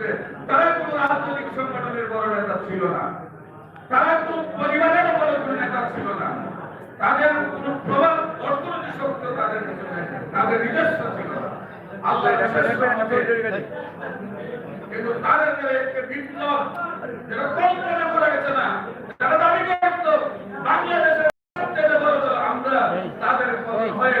করছে তারা কোনো রাজনৈতিক সংগঠনের বড় নেতা ছিল না। তারা কোনো পরিবারের বড় কোনো নেতা ছিল না। তাদের কোনো প্রভাব অর্থনৈতিক শক্তি তাদের কাছে তাদের নিজস্ব ছিল না। আল্লাহ কিন্তু তাদের একটা বিপ্লব যেটা কল্পনা করা গেছে না যারা দাবি করত বাংলাদেশের আমরা তাদের হয়ে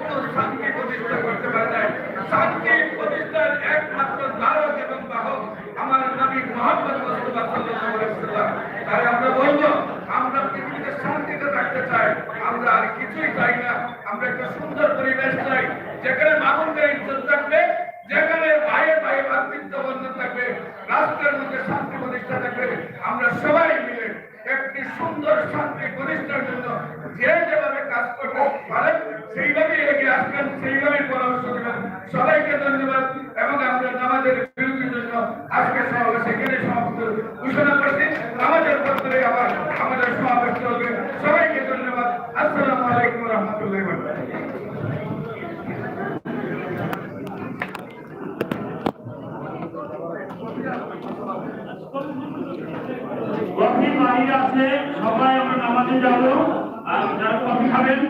কোন শান্তি প্রতিষ্ঠা করতে পারি নাই শান্তি প্রতিষ্ঠার একমাত্র ধারক এবং বাহক আমার নবী মোহাম্মদ মুস্তফা সাল্লাল্লাহু আলাইহি তাই আমরা বলব আমরা পৃথিবীতে শান্তিতে থাকতে চাই আমরা আর কিছুই চাই না আমরা একটা সুন্দর পরিবেশ চাই যেখানে মানুষের ইজ্জত থাকবে যেখানে ভাইয়ে ভাইয়ে ভাতৃত্ব বন্ধন থাকবে রাষ্ট্রের মধ্যে শান্তি প্রতিষ্ঠা থাকবে আমরা সবাই মিলে একটি সুন্দর শান্তি প্রতিষ্ঠার জন্য যে যেভাবে কাজ করতে সেইভাবে আসবেন সেইভাবে পরামর্শ দেবেন সবাইকে ধন্যবাদ এবং আমরা নামাজের বিরতির জন্য আজকে সমাবেশ এখানে সমাপ্ত ঘোষণা করছি। নামাজের পত্রে আবার আমাদের সমাবেশ চলবে। সবাইকে ধন্যবাদ। আসসালামু আলাইকুম রহমতুল্লাহ কফি বাড়ি আছে, সবাই আমরা নামাজে যাব। আর যারা কফি খাবেন